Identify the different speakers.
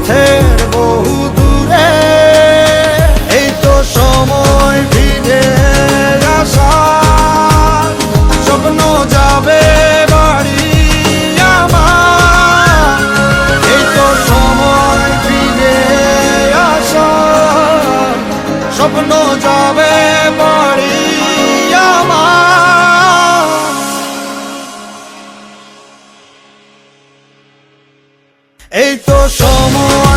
Speaker 1: পথের বহু দূরে এই তো সময় ফিরে স্বপ্ন যাবে বাড়ি আমার সময় স্বপ্ন যাবে 我说木